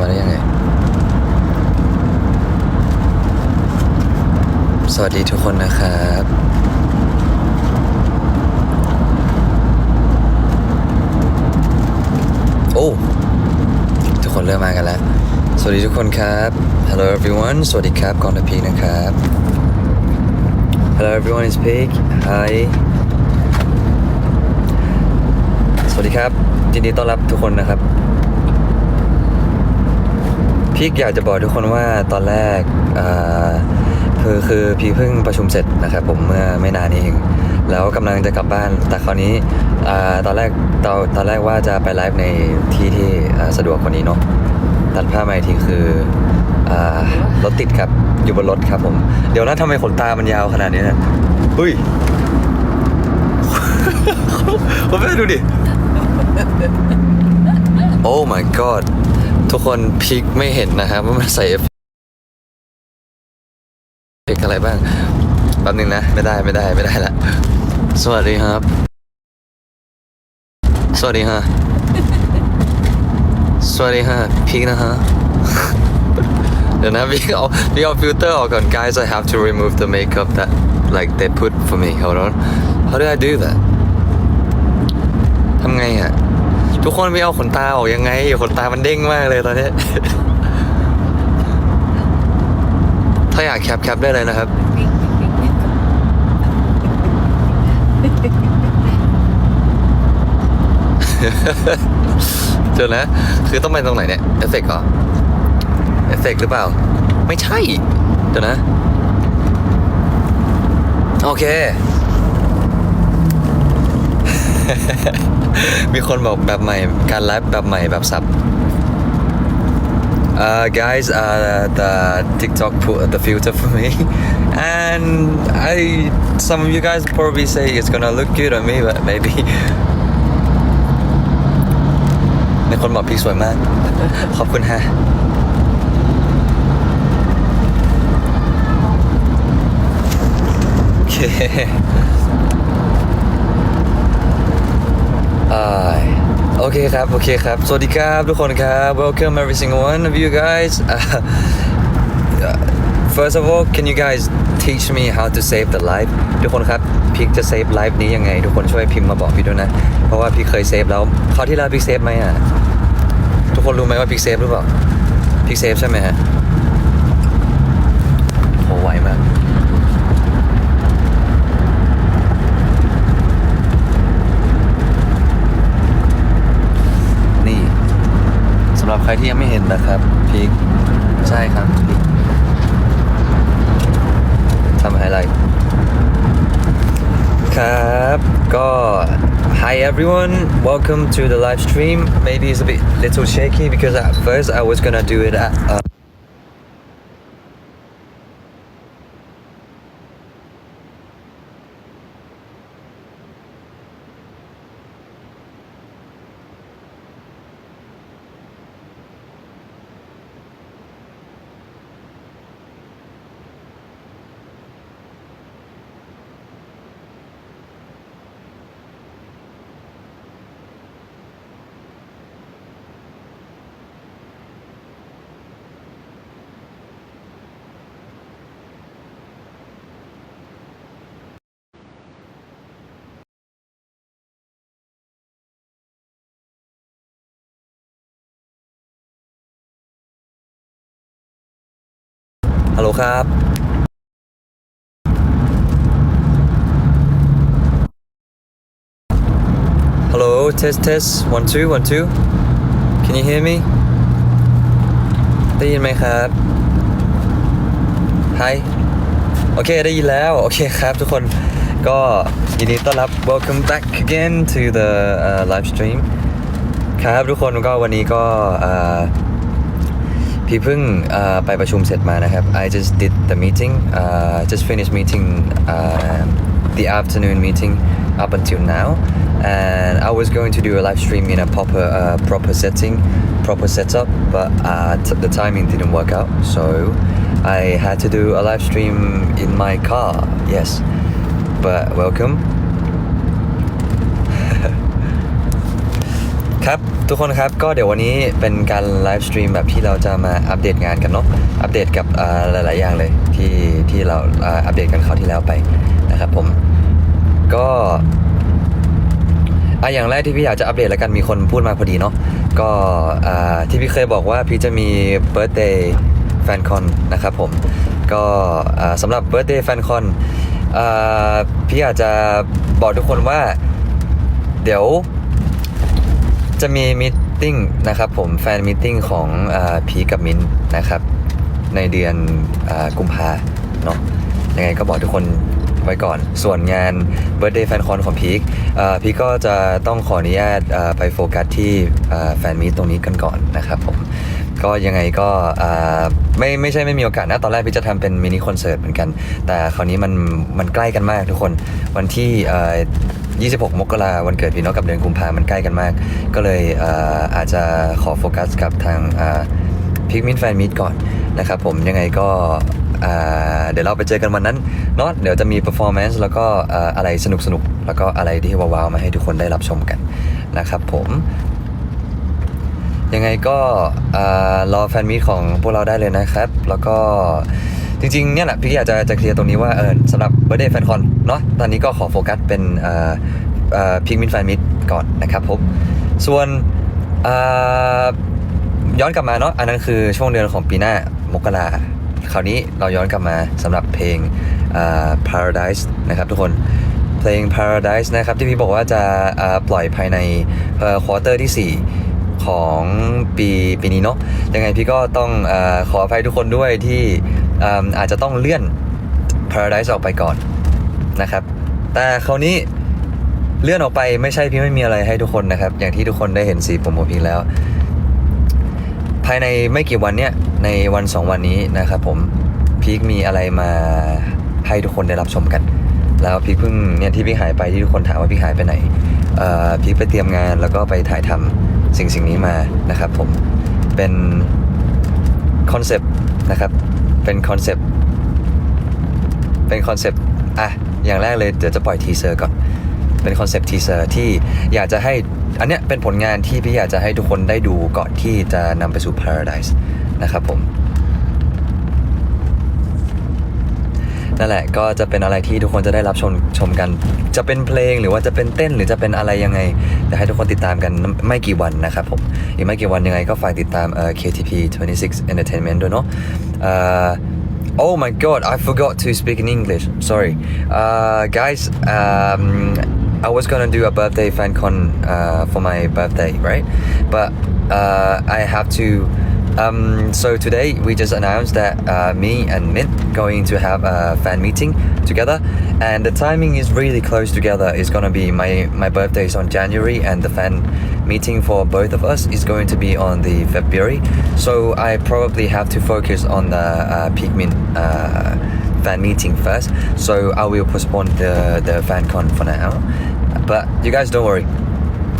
มาได้ยังไง สวัสดีทุกคนนะครับโอ้ทุกคนเริ่มมากันแล้ว สวัสดีทุกคนครับ Hello everyone สวัสดีครับกอนพีนะครับ Hello everyone is Pig Hi สวัสดีครับยินดีต้อนรับทุกคนนะครับ พี่อยากจะบอกทุกคนว่าตอนแรกคือคือพี่เพิ่งประชุมเสร็จนะครับผมเมื่อไม่นานนี้เองแล้วกำลังจะกลับบ้าน แต่คราวนี้ตอนแรกตอนตอนแรกว่าจะไปไลฟ์ในที่ที่สะดวกกว่านี้เนาะตัดภามาอีกทีคือรถติดครับอยู่บนรถครับผม เดี๋ยวนะทำไมขนตามันยาวขนาดนี้เนะเฮ้ยผมไม่ดูดิโอ้ my god ทุกคนพิกไม่เห็นนะครับว่ามันใส่เอฟเฟกอะไรบ้างแป๊บนึงนะ ไม่ได้ไม่ได้ไม่ได้ละสวัสดีครับ สวัสดีฮะสวัสดีฮะพิกนะฮะเดี๋ยวนะพี่เอาพี่เอาฟิลเตอร์ออกก่อน guys I have to remove the makeup that like they put for me hold on how do I do that ทำไงอะ ทุกคนไปเอาขนตาออกยังไงขนตามันเด้งมากเลยตอนนี้ ถ้าอยากแคปแคปได้เลยนะครับ เจอนะ คือต้องไปตรงไหนเนี่ย เอฟเฟกต์เหรอ เอฟเฟกต์หรือเปล่า ไม่ใช่เดี๋ยวนะ โอเค มีคนบอกแบบใหม่การไลฟ์แบบใหม่แบบสับ Uh, guys, uh, the TikTok put the filter for me, and I some of you guys probably say it's gonna look good on me, but maybe มีคนบอกพี่สวยมาก ขอบคุณฮะโอเค อ่า โอเคครับ โอเคครับ สวัสดีครับทุกคนครับ welcome every single one of you guys Uh, first of all can you guys teach me how to save the life ทุกคนครับพิกจะเซฟไลฟ์นี้ยังไง ทุกคนช่วยพิมพ์มาบอกพี่ด้วยนะ เพราะว่าพี่เคยเซฟแล้วคราวที่แล้วพี่เซฟไหมอะ ทุกคนรู้ไหมว่าพิกเซฟหรือเปล่าพิกเซฟใช่ไหมฮะโหไวมาก นี่สำหรับ ใครที่ยังไม่เห็นนะครับพีคใช่ครับพีคทำไฮไลท์ครับก็ Hi everyone welcome to the live stream maybe it's a bit little shaky because at first I was gonna do it at uh, ฮัลโหลครับฮัลโหล test test one two one two can you hear me ได้ยินไหมครับ Hi โอเคได้ยินแล้ว โอเคครับทุกคนก็ยินดีต้อนรับ welcome back again to the uh, live stream ครับทุกคนก็วันนี้ก็ พี่เพิ่งเอ่อไปประชุมเสร็จมานะครับ I just did the meeting uh, just finished meeting uh, the afternoon meeting up until now and I was going to do a live stream in a proper uh, proper setting proper setup but uh, t- the timing didn't work out so I had to do a live stream in my car yes but welcome ทุกคนครับก็เดี๋ยววันนี้เป็นการไลฟ์สตรีมแบบที่เราจะมาอัปเดตงานกันเนาะอัปเดตกับหลาย ๆ อย่างเลยที่ที่เราอัปเดตกันคราวที่แล้วไปนะครับผมก็อะอย่างแรกที่พี่อยากจะอัปเดตแล้วกันมีคนพูดมาพอดีเนาะก็อ่าที่พี่เคยบอกว่าพี่จะมี birthday fan con นะครับผมก็อ่าสำหรับ birthday fan con อ่าพี่อยากจะบอกทุกคนว่าเดี๋ยว จะมีมิทติ้งนะครับผมแฟนมิทติ้งของอพีกับมินนะครับ ในเดือนอกุมภาเนาะยังไงก็บอกทุกคนไว้ก่อน ส่วนงานเบิร์ดเดย์แฟนคอนของพีคพีคก็จะต้องขออนุญาตไปโฟกัสที่แฟนมิตตรงนี้กันก่อนนะครับผม ก็ยังไงก็ไม่ไม่ใช่ไม่มีโอกาสนะ ตอนแรกพี่จะทำเป็นมินิคอนเสิร์ตเหมือนกัน แต่คราวนี้มันมันใกล้กันมากทุกคนวันที่อ่า26 มกราวันเกิดพี่น้องกับเดือนกุมภามันใกล้กันมาก ก็เลยอาจจะขอโฟกัสกับทางพิกมินแฟนมิตก่อนนะครับผมยังไงก็เดี๋ยวเราไปเจอกันวันนั้นเนาะเดี๋ยวจะมีเปอร์ฟอร์แมนซ์แล้วก็อะไรสนุกสนุกๆแล้วก็อะไรที่ว้าวๆมาให้ทุกคนได้รับชมกันนะครับผม ยังไงก็รอแฟนมีตของพวกเราได้เลยนะครับ แล้วก็จริงๆเนี่ยแหละพี่อยากจะจะเคลียร์ตรงนี้ว่าเออสำหรับ Birthday Fan Con เนาะตอนนี้ก็ขอโฟกัสเป็นพิกมินแฟนมิตก่อนนะครับผมส่วนย้อนกลับมาเนาะอันนั้นคือช่วงเดือนของปีหน้ามกราคราวนี้เราย้อนกลับมาสำหรับเพลง Paradise นะครับทุกคนเพลง Paradise นะครับที่พี่บอกว่าจะปล่อยภายในควอเตอร์ที่ 4 ของปีปีนี้เนาะยังไงพี่ก็ต้องอขออภัยทุกคนด้วยที่อาอาจจะต้องเลื่อน Paradise ออกไปก่อนนะครับ แต่คราวนี้เลื่อนออกไปไม่ใช่พี่ไม่มีอะไรให้ทุกคนนะครับ อย่างที่ทุกคนได้เห็นสีผมของพี่แล้ว ภายในไม่กี่วันเนี้ยในวันสองวันนี้นะครับผมพีคมีอะไรมาให้ทุกคนได้รับชมกัน แล้วพีคเพิ่งเนี่ยที่พี่หายไปที่ทุกคนถามว่าพี่หายไปไหนพีคไปเตรียมงานแล้วก็ไปถ่ายทำ สิ่งสิ่งนี้มานะครับผมเป็นคอนเซปต์นะครับเป็นคอนเซปต์เป็นคอนเซปต์อะอย่างแรกเลยเดี๋ยวจะปล่อยทีเซอร์ก่อนเป็นคอนเซปต์ทีเซอร์ที่อยากจะให้อันเนี้ยเป็นผลงานที่พี่อยากจะให้ทุกคนได้ดูก่อนที่จะนำไปสู่ Paradise นะครับผม นั่นแหละก็จะเป็นอะไรที่ทุกคนจะได้รับชมชมกัน จะเป็นเพลงหรือว่าจะเป็นเต้นหรือจะเป็นอะไรยังไงจะให้ทุกคนติดตามกันไม่กี่วันนะครับผมอีกไม่กี่วันยังไงก็ฝากติดตามเอ่อ KTP 26 Entertainment ด้วยเนาะเอ่อ Oh my god, I forgot to speak in English. Sorry. Uh, guys, um, I was gonna do a birthday fan con uh, for my birthday, right? But uh, I have to. Um, so today we just announced that uh, me and Mint going to have a fan meeting together, and the timing is really close together. It's gonna be my my birthday is on January, and the fan meeting for both of us is going to be on the February. So I probably have to focus on the uh, Pigment uh, fan meeting first. So I will postpone the the fan con for now. But you guys don't worry.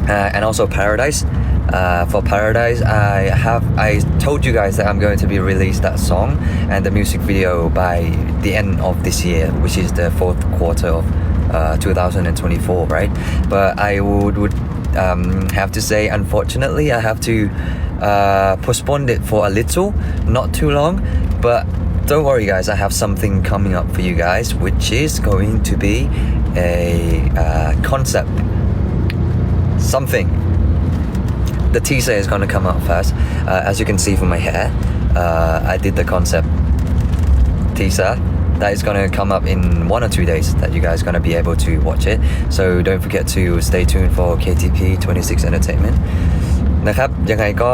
Uh, and also Paradise. Uh, for Paradise, I have I told you guys that I'm going to be release that song and the music video by the end of this year, which is the fourth quarter of uh, 2024, right? But I would would um, have to say, unfortunately, I have to uh, postpone it for a little, not too long. But don't worry, guys, I have something coming up for you guys, which is going to be a uh, concept something. The teaser is going to come out first. Uh, as you can see from my hair, uh, I did the concept teaser. That is going to come up in one or two days that you guys are going to be able to watch it. So don't forget to stay tuned for KTP 26 Entertainment. นะครับยังไงก็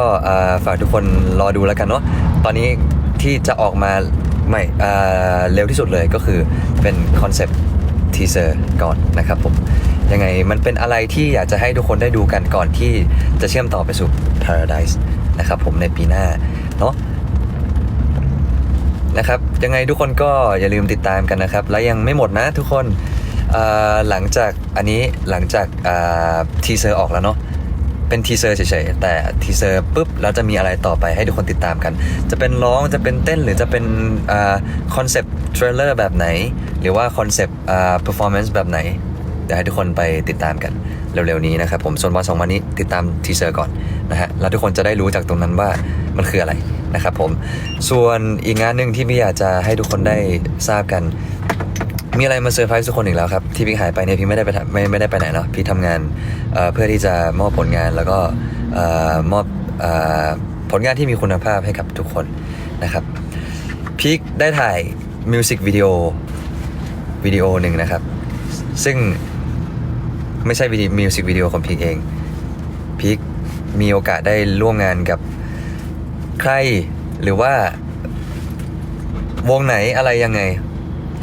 ฝากทุกคนรอดูแล้วกันเนาะตอนนี้ที่จะออกมาไม่เอ่อเร็วที่สุดเลยก็คือเป็นคอนเซปต์ทีเซอร์ก่อนนะครับผม ยังไงมันเป็นอะไรที่อยากจะให้ทุกคนได้ดูกันก่อนที่จะเชื่อมต่อไปสู่ Paradise นะครับผมในปีหน้าเนาะนะครับยังไงทุกคนก็อย่าลืมติดตามกันนะครับ และยังไม่หมดนะทุกคนหลังจากอันนี้หลังจากทีเซอร์ออกแล้วเนาะเป็นทีเซอร์เฉยๆแต่ทีเซอร์ปุ๊บแล้วจะมีอะไรต่อไปให้ทุกคนติดตามกัน จะเป็นร้องจะเป็นเต้นหรือจะเป็นคอนเซปต์เทรลเลอร์แบบไหน หรือว่าคอนเซปต์เพอร์ฟอร์แมนซ์แบบไหน เดี๋ยวให้ทุกคนไปติดตามกันเร็วๆนี้นะครับผมส่วนวันสองวันนี้ติดตามทีเซอร์ก่อนนะฮะแล้วทุกคนจะได้รู้จากตรงนั้นว่ามันคืออะไรนะครับผมส่วนอีกงานหนึ่งที่พี่อยากจะให้ทุกคนได้ทราบกัน มีอะไรมาเซอร์ไพรส์ทุกคนอีกแล้วครับที่พี่หายไปเนี่ยพี่ไม่ได้ไปไม่ไม่ได้ไปไหนเนาะพี่ทำงานเเพื่อที่จะมอบผลงานแล้วก็อมอบอผลงานที่มีคุณภาพให้กับทุกคนนะครับพีคได้ถ่ายมิวสิกวิดีโอวิดีโอหนึ่งนะครับ ซึ่ง ไม่ใช่วิดีมิวสิกวิดีโอของพีคเอง พีคมีโอกาสได้ร่วมงานกับใครหรือว่าวงไหนอะไรยังไง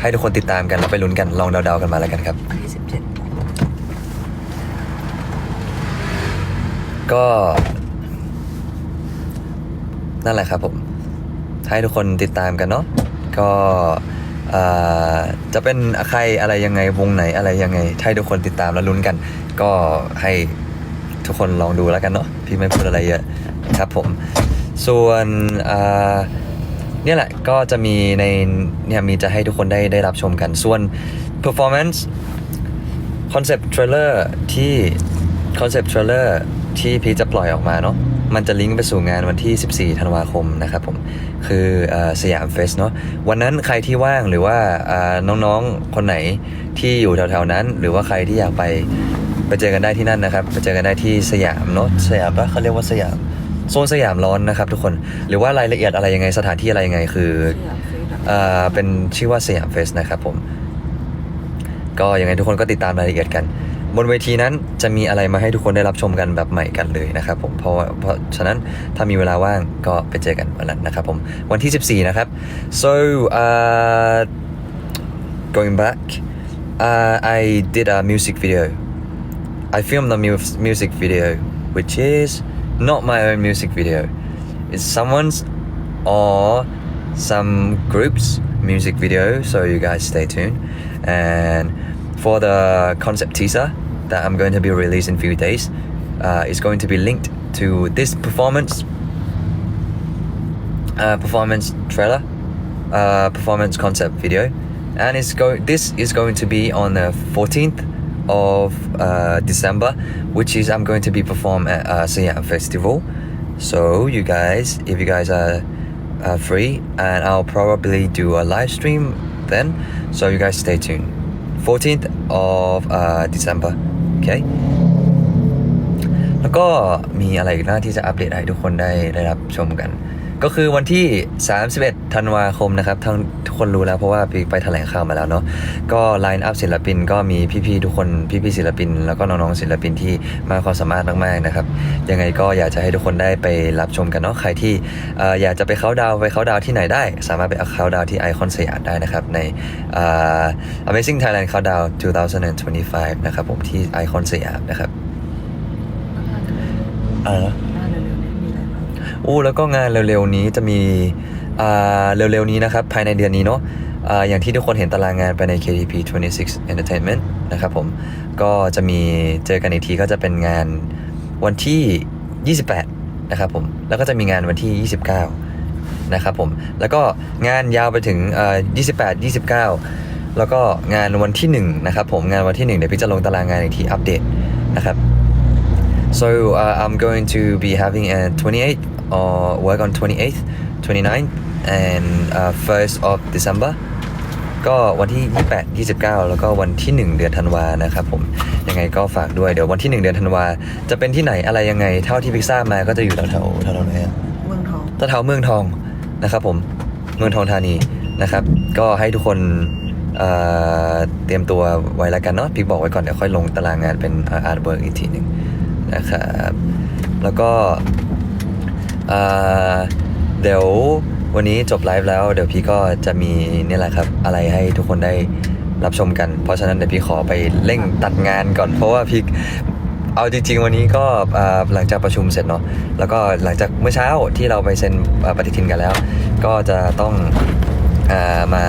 ให้ทุกคนติดตามกันแล้วไปลุ้นกันลองเดาๆกันมาแล้วกันครับ วันที่สิบเจ็ดก็ นั่นแหละครับผม ให้ทุกคนติดตามกันเนาะก็ จะเป็นใครอะไรยังไงวงไหนอะไรยังไงให้ทุกคนติดตามแล้วลุ้นกัน ก็ให้ทุกคนลองดูแล้วกันเนาะพี่ไม่พูดอะไรเยอะครับผม ส่วนเนี่ยแหละก็จะมีในเนี่ยมีจะให้ทุกคนได้ได้รับชมกัน ส่วน performance คอนเซปต์เทรลเลอร์ ที่คอนเซปต์เทรลเลอร์ที่พีชจะปล่อยออกมาเนาะมันจะลิงก์ไปสู่งานวันที่ 14 ธันวาคมนะครับผม คือเออสยามเฟสเนาะวันนั้นใครที่ว่างหรือว่าอ่าน้องๆ คนไหนที่อยู่แถวๆนั้น หรือว่าใครที่อยากไปไปเจอกันได้ที่นั่นนะครับ ไปเจอกันได้ที่สยามเนาะสยามปะเขาเรียกว่าสยามโซนสยามร้อนนะครับทุกคนหรือว่ารายละเอียดอะไรยังไงสถานที่อะไรยังไงคือสยามเฟสเอ่อเป็นชื่อว่าสยามเฟสนะครับผม ก็ยังไงทุกคนก็ติดตามรายละเอียดกัน บนเวทีนั้นจะมีอะไรมาให้ทุกคนได้รับชมกันแบบใหม่กันเลยนะครับผมเพราะเพราะฉะนั้นถ้ามีเวลาว่างก็ไปเจอกันวันนั้นนะครับผมวันที่ 14 นะครับ so uh, going back uh, I did a music video I filmed a mu- music video which is not my own music video it's someone's or some groups music video so you guys stay tuned and for the concept teaser that i'm going to be releasing in few days uh, is going to be linked to this performance uh, performance trailer uh, performance concept video. And it's go this is going to be on the 14th of uh, December which is I'm going to be perform at uh, Siam Festival. So you guys if you guys are free and I'll probably do a live stream then. So you guys stay tuned. 14th of uh, แล้วก็มีอะไรอีกหน้าที่จะอัปเดตให้ทุกคนได้ได้รับชมกัน ก็คือวันที่ 31 ธันวาคมนะครับทั้งทุกคนรู้แล้วเพราะว่าไปไปแถลงข่าวมาแล้วเนาะก็ไลน์อัพศิลปินก็มีพี่ๆทุกคนพี่ๆศิลปิน แล้วก็น้องๆศิลปินที่มากความสามารถมากๆนะครับยังไงก็อยากจะให้ทุกคนได้ไปรับชมกันเนาะใครที่เอ่ออยากจะไปเขาน์ดาวน์ไปเขาน์ดาวน์ที่ไหนได้ สามารถไปเขาน์ดาวน์ที่ไอคอนสยามได้นะครับในเอ่อ Amazing Thailand Countdown 2025 นะครับผมที่ไอคอนสยามนะครับอะไรนะหน้า อู้แล้วก็งานเร็วๆนี้จะมีเร็วๆนี้นะครับภายในเดือนนี้เนาะอ่าอย่างที่ทุกคนเห็นตารางงานไปใน KTP 26 Entertainment นะครับผมก็จะมีเจอกันอีกทีก็จะเป็นงานวันที่ 28 นะครับผมแล้วก็จะมีงานวันที่ 29 นะครับผมแล้วก็งานยาวไปถึงอ่า28 29 แล้วก็งานวันที่1นะครับผมงานวันที่ 1 เดี๋ยวพี่จะลงตารางงานอีกทีอัปเดตนะครับ So uh, I'm going to be having a 28th or work on 28th, 29th, and uh, 1st of December. ก็วันที่ 28 29 แล้วก็วันที่ 1 เดือนธันวานะครับผมยังไงก็ฝากด้วยเดี๋ยววันที่ 1 เดือนธันวาจะเป็นที่ไหนอะไรยังไง เท่าที่พิกซ่ามาก็จะอยู่แถวแถวๆแถวๆไหนอะเมืองทองแถวๆเมืองทองนะครับผมเมืองทองธานีนะครับ ก็ให้ทุกคนเอ่อเตรียมตัวไว้แล้วกันเนาะพี่บอกไว้ก่อนเดี๋ยวค่อยลงตารางงานเป็นอาร์ตเวิร์กอีกทีหนึ่งนะครับแล้วก็ เดี๋ยววันนี้จบไลฟ์แล้ว เดี๋ยวพี่ก็จะมีนี่แหละครับ อะไรให้ทุกคนได้รับชมกัน เพราะฉะนั้นเดี๋ยวพี่ขอไปเร่งตัดงานก่อน เพราะว่าพี่เอาจริง ๆ วันนี้ก็หลังจากประชุมเสร็จเนาะแล้วก็หลังจากเมื่อเช้าที่เราไปเซ็นปฏิทินกันแล้ว ก็จะต้องอามา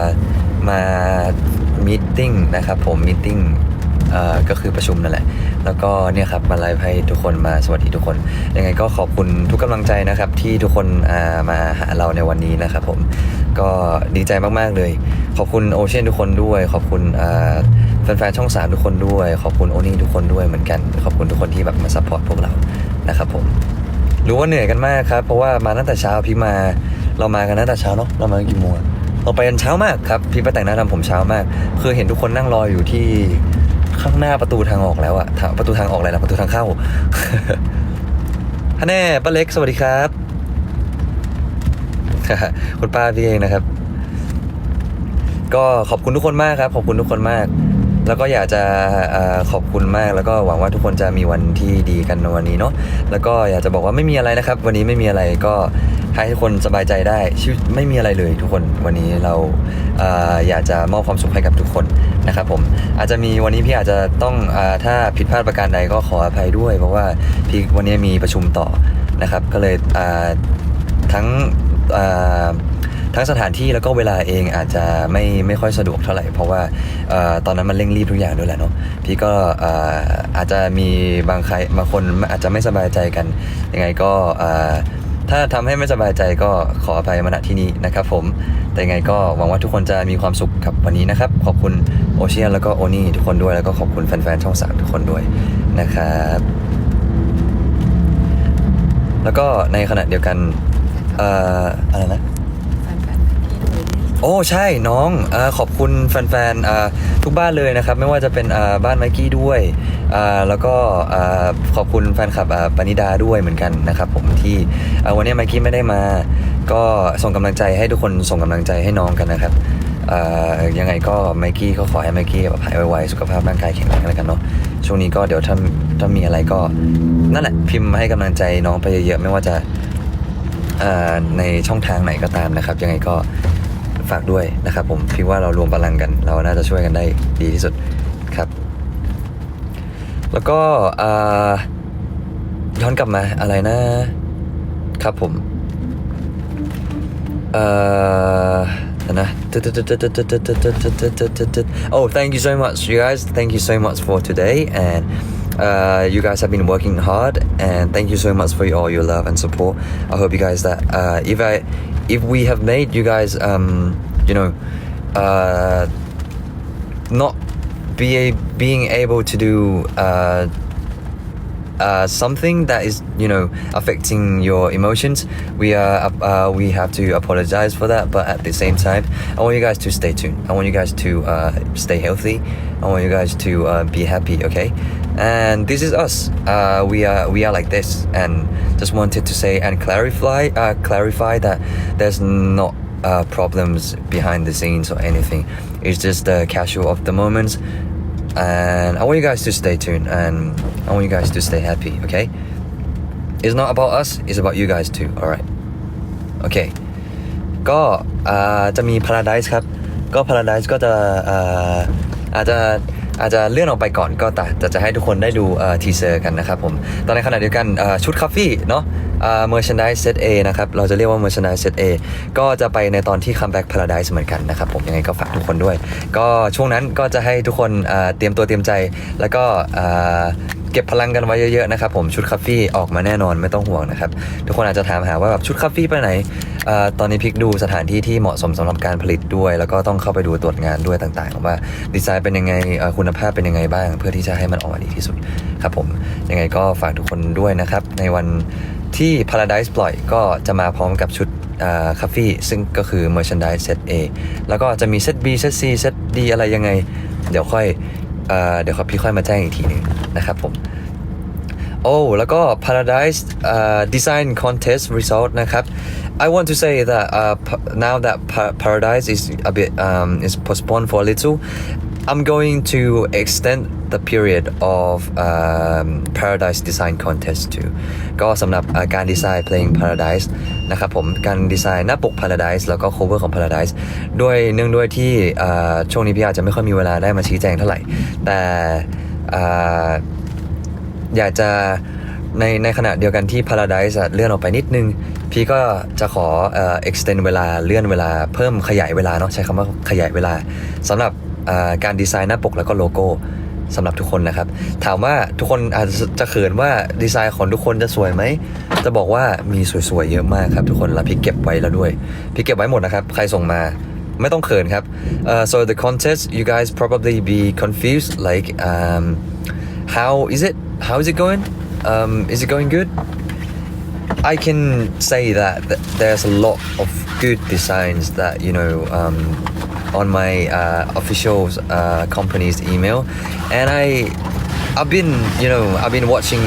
ามามีติ้งนะครับผมมีติ้ง ก็คือประชุมนั่นแหละ แล้วก็เนี่ยครับมาไลฟ์ให้ทุกคนมาสวัสดีทุกคน ยังไงก็ขอบคุณทุกกำลังใจนะครับ ที่ทุกคนมาหาเราในวันนี้นะครับผมก็ดีใจมากๆเลย ขอบคุณโอเชียนทุกคนด้วย ขอบคุณแฟนๆช่องสามทุกคนด้วย ขอบคุณโอนี่ทุกคนด้วยเหมือนกัน ขอบคุณทุกคนที่แบบมาซัพพอร์ตพวกเรานะครับผมรู้ว่าเหนื่อยกันมากครับเพราะว่ามาตั้งแต่เช้าพี่มาเรามากันตั้งแต่เช้าเนาะเรามากันกี่โมงเราไปกันเช้ามากครับพี่ไปแต่งหน้าทำผมเช้ามาก คือเห็นทุกคนนั่งรออยู่ที่ ข้างหน้าประตูทางออกแล้วอะประตูทางออกอะไรนะประตูทางเข้าฮันแน่ป้าเล็กสวัสดีครับ คุณป้าพี่เองนะครับ ก็ขอบคุณทุกคนมากครับ ขอบคุณทุกคนมาก แล้วก็อยากจะขอบคุณมากแล้วก็หวังว่าทุกคนจะมีวันที่ดีกันในวันนี้เนาะแล้วก็อยากจะบอกว่าไม่มีอะไรนะครับ วันนี้ไม่มีอะไรก็ให้ทุกคนสบายใจได้ชีวิตไม่มีอะไรเลยทุกคนวันนี้เราอยากจะมอบความสุขให้กับทุกคน นะครับผมอาจจะมีวันนี้พี่อาจจะต้องอถ้าผิดพลาดประการใดก็ขออภัยด้วย เพราะว่าพี่วันนี้มีประชุมต่อนะครับก็เลยทั้งทั้งสถานที่แล้วก็เวลาเองอาจจะไม่ไม่ค่อยสะดวกเท่าไหร่เพราะว่าอตอนนั้นมันเร่งรีบทุกอย่างด้วยแหละเนาะพี่ก็เอ่อาจจะมีบางใครบางคนอาจจะไม่สบายใจกันยังไงก็ถ้าทำให้ไม่สบายใจก็ขออภัยมาณที่นี้นะครับผม แต่ยังไงก็หวังว่าทุกคนจะมีความสุขกับวันนี้นะครับ ขอบคุณโอเชียนแล้วก็โอนี่ทุกคนด้วยแล้วก็ขอบคุณแฟนๆช่องสามทุกคนด้วยนะครับแล้วก็ในขณะเดียวกันเอ่ออะไรนะแฟนๆพี่เลยนี่โอ้ใช่น้องอาขอบคุณแฟนๆอ่าทุกบ้านเลยนะครับ ไม่ว่าจะเป็นอ่าบ้านไมกี้ด้วยอ่าแล้วก็อ่าขอบคุณแฟนคลับอ่าปณิดาด้วยเหมือนกันนะครับผมที่อ่าวันนี้ไมกี้ไม่ได้มา ก็ส่งกำลังใจให้ทุกคนส่งกำลังใจให้น้องกันนะครับยังไงก็ไมกี้ก็ขอให้ไมกี้แบบหายไวๆสุขภาพร่างกายแข็งแรงแล้วกันเนาะช่วงนี้ก็เดี๋ยวถ้าถ้ามีอะไรก็นั่นแหละพิมพ์ให้กำลังใจน้องไปเยอะๆไม่ว่าจะในช่องทางไหนก็ตามนะครับ ยังไงก็ฝากด้วยนะครับ ผมพี่ว่าเรารวมพลังกัน เราน่าจะช่วยกันได้ดีที่สุดครับ แล้วก็ย้อนกลับมาอะไรนะครับผม เอ่อเดี๋ยวนะ oh thank you so much you guys thank you so much for today and uh, you guys have been working hard and thank you so much for all your love and support I hope you guys that uh, if I if we have made you guys um, you know uh, not be a, being able to do uh, uh, something that is you know affecting your emotions we are uh, we have to apologize for that but at the same time i want you guys to stay tuned. I want you guys to uh, stay healthy. I want you guys to uh, be happy okay? And this is us. Uh, we are we are like this. And just wanted to say and clarify uh, clarify that there's not uh, problems behind the scenes or anything. It's just the casual of the moments and I want you guys to stay tuned and I want you guys to stay happy, okay? It's not about us, it's about you guys too, alright? โอเค ก็อ่าจะมี Paradise ครับ ก็ Paradise ก็จะอ่าอาจจะ อาจจะเลื่อนออกไปก่อนก็แต่จะจะให้ทุกคนได้ดูทีเซอร์กันนะครับผมตอนในขณะเดียวกันชุดคาฟี่เนาะเมอร์ชานดี้เซตเอนะครับเราจะเรียกว่าเมอร์ชานดี้เซตเอก็จะไปในตอนที่คัมแบ็กพาราไดซ์เหมือนกันนะครับผมยังไงก็ฝากทุกคนด้วย ก็ช่วงนั้นก็จะให้ทุกคนเตรียมตัวเตรียมใจแล้วก็ เก็บพลังกันไว้เยอะๆนะครับผมชุดคัฟฟี่ออกมาแน่นอนไม่ต้องห่วงนะครับ ทุกคนอาจจะถามหาว่าแบบชุดคัฟฟี่ไปไหนออตอนนี้พิกดูสถานที่ที่เหมาะสมสำหรับการผลิตด้วย แล้วก็ต้องเข้าไปดูตรวจงานด้วยต่างๆ ว่าดีไซน์เป็นยังไงคุณภาพเป็นยังไงบ้าง เพื่อที่จะให้มันออกมาดีที่สุดครับผมยังไงก็ฝากทุกคนด้วยนะครับในวันที่ Paradise ปล่อยก็จะมาพร้อมกับชุดคัฟฟี่ซึ่งก็คือ merchandise set A แล้วก็จะมี set B set C set D อะไรยังไง เดี๋ยวค่อย เอ่อเดี๋ยวพี่ค่อยมาแจ้งอีกทีหนึ่งนะครับผม โอ้แล้วก็ Paradise uh, Design Contest result นะครับ I want to say that uh, p- now that pa- Paradise is a bit um, is postponed for a little I'm going to extend the period of um, Paradise Design Contest to ก็สำหรับการดีไซน์เพลง Paradise นะครับผม การดีไซน์หน้าปก Paradise แล้วก็ cover ของ Paradise ด้วยเนื่องด้วยที่ช่วงนี้พี่อาจจะไม่ค่อยมีเวลาได้มาชี้แจงเท่าไหร่ แต่อยากจะในในขณะเดียวกันที่ Paradise อะเลื่อนออกไปนิดนึง พี่ก็จะขออ extend เวลาเลื่อนเวลาเพิ่มขยายเวลาเนาะใช้คำว่าขยายเวลาสำหรับ การดีไซน์หน้าปกแล้วก็โลโก้สำหรับทุกคนนะครับ ถามว่าทุกคนอาจจะเขินว่าดีไซน์ของทุกคนจะสวยไหม จะบอกว่ามีสวยๆเยอะมากครับทุกคนแล้วพี่เก็บไว้แล้วด้วย พี่เก็บไว้หมดนะครับ ใครส่งมาไม่ต้องเขินครับ uh, so the contest you guys probably be confused like um, how is it how is it going um, is it going good I can say that th- there's a lot of good designs that you know um, on my uh, official uh, company's email, and I I've been you know I've been watching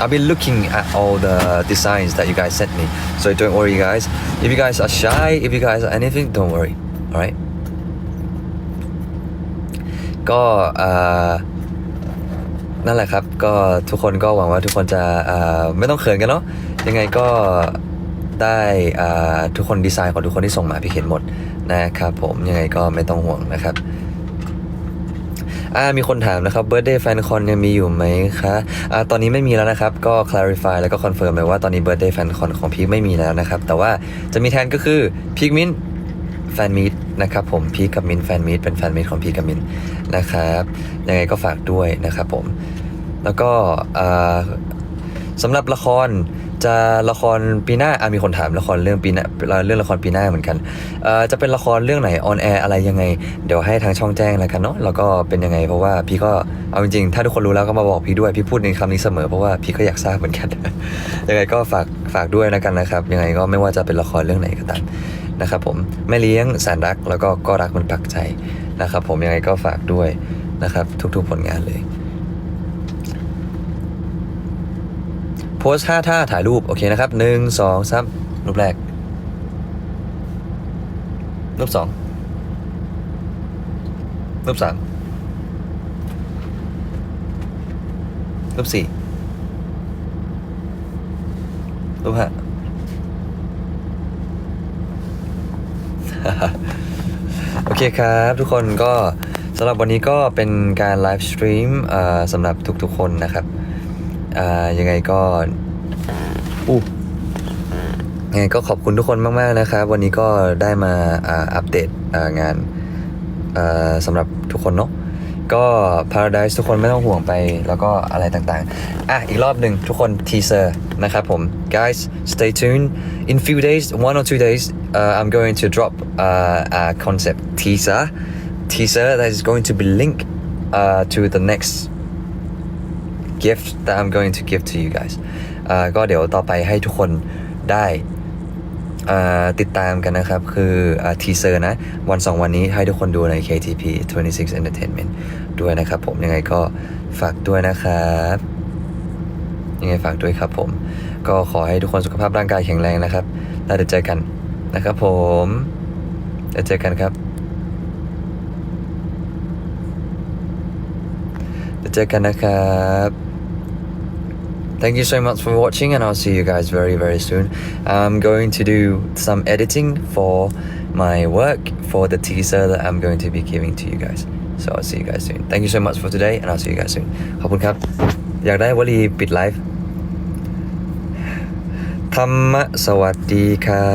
I've been looking at all the designs that you guys sent me. So don't worry, guys. If you guys are shy, if you guys are anything, don't worry. All right. ก็นั่นแหละครับก็ทุกคนก็หวังว่าทุกคนจะไม่ต้องเขินกันเนาะยังไงก็ ได้ทุกคนดีไซน์ของทุกคนที่ส่งมาพี่เห็นหมดนะครับผมยังไงก็ไม่ต้องห่วงนะครับอ่ามีคนถามนะครับ Birthday Fan Con ยังมีอยู่ไหมคะอ่าตอนนี้ไม่มีแล้วนะครับ ก็ clarify แล้วก็ confirm เลยว่าตอนนี้ Birthday Fan Con ของพีคไม่มีแล้วนะครับ แต่ว่าจะมีแทนก็คือพีคมินแฟนมีดนะครับผมพีคกับมินแฟนมีดเป็นแฟนมีดของพีคกับมินนะครับยังไงก็ฝากด้วยนะครับผมแล้วก็อ่า สำหรับละครจะละครปีหน้าอะมีคนถามละครเรื่องปีหน้าเรื่องละครปีหน้าเหมือนกันจะเป็นละครเรื่องไหนออนแอร์อะไรยังไง เดี๋ยวให้ทางช่องแจ้งแล้วกันเนาะแล้วก็เป็นยังไงเพราะว่าพี่ก็เอาจริงๆถ้าทุกคนรู้แล้วก็มาบอกพี่ด้วยพี่พูดในคำนี้เสมอเพราะว่าพี่ก็อยากทราบเหมือนกันยังไงก็ฝากฝากด้วยแล้วกันนะครับยังไงก็ไม่ว่าจะเป็นละครเรื่องไหนก็ตามนะครับผมแม่เลี้ยงแสนรักแล้วก็ก็รักมันปักใจนะครับผมยังไงก็ฝากด้วยนะครับทุกๆผลงานเลย โพสท่าท่าถ่ายรูป โอเคนะครับหนึ่งสองสามรูปแรก รูปสองรูปสามรูปสี่รูปห้าโอเคครับทุกคนก็สำหรับวันนี้ก็เป็นการไลฟ์สตรีมสำหรับทุกๆคนนะครับ อ่ายังไงก็อู้ยังไงก็ขอบคุณทุกคนมากๆนะครับ วันนี้ก็ได้มาอัปเดตงานสำหรับทุกคนเนาะก็ Paradise ทุกคนไม่ต้องห่วงไปแล้วก็อะไรต่างๆ อะ อีกรอบหนึ่งทุกคนทีเซอร์นะครับผม guys stay tuned in few days one or two days uh, I'm going to drop uh, a concept teaser teaser that is going to be linked uh, to the next gift that I'm going to give to you guys อ่าก็เดี๋ยวต่อไปให้ทุกคนได้อ่าติดตามกันนะครับ คือทีเซอร์นะ วันสองวันนี้ให้ทุกคนดูใน KTP 26 Entertainment ด้วยนะครับผมยังไงก็ฝากด้วยนะครับยังไงฝากด้วยครับผม ก็ขอให้ทุกคนสุขภาพร่างกายแข็งแรงนะครับ แล้วเดี๋ยวเจอกันนะครับผม เดี๋ยวเจอกันครับ เดี๋ยวเจอกันนะครับ Thank you so much for watching, and I'll see you guys very, very soon. I'm going to do some editing for my work for the teaser that I'm going to be giving to you guys. So I'll see you guys soon. Thank you so much for today, and I'll see you guys soon. ขอบคุณครับ อยากได้วลีปิดไลฟ์ ธรรมสวัสดีครั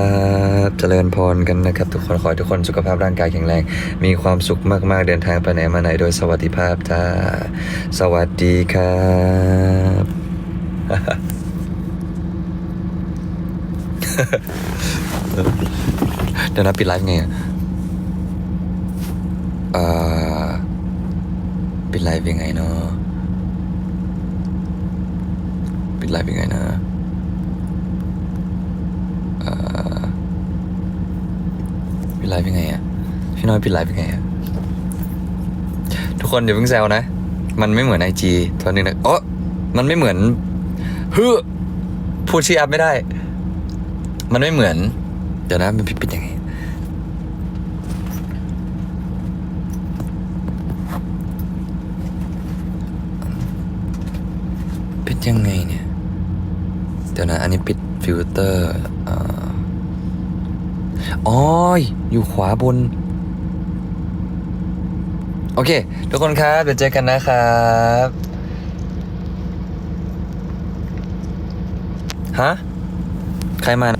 บ เจริญพรกันนะครับ ทุกคนขอให้ทุกคนสุขภาพร่างกายแข็งแรง มีความสุขมาก ๆ เดินทางไปไหนมาไหนโดยสวัสดิภาพจ้า สวัสดีครับ เดี๋ยวนะปิดไลฟ์ไงอะเอ่อปิดไลฟ์ยังไงเนาะปิดไลฟ์ยังไงนะ ปิดไลฟ์ยังไงอะ พี่น้อยปิดไลฟ์ยังไงอะ ทุกคนอย่าเพิ่งแซวนะ มันไม่เหมือนไอจีตอนนึงนะเออมันไม่เหมือนฮึพูดชื่อแอปไม่ได้ มันไม่เหมือน เดี๋ยวนะ มันผิดเป็นยังไงปิดยังไงเนี่ย เดี๋ยวนะ อันนี้ปิดฟิลเตอร์ อ๋ออยู่ขวาบน โอเค ทุกคนครับ เดี๋ยวเจอกันนะครับฮะใครมาน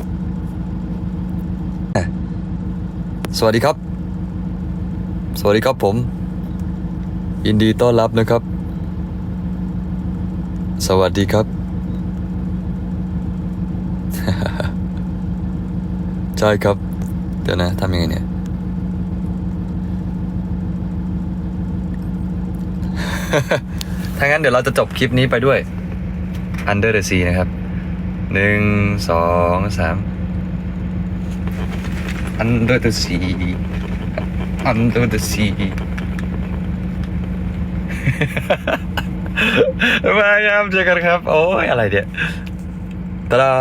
ะสวัสดีครับ สวัสดีครับผม ยินดีต้อนรับนะครับ สวัสดีครับ ใช่ครับ เดี๋ยวนะทำยังไงเนี่ย ถ้างั้นเดี๋ยวเราจะจบคลิปนี้ไปด้วย Under the Sea นะครับหนึ่งสองสาม Under the Sea Under the Sea มาครับเจอกันครับ โอ้ยอะไรเนี่ยตาดา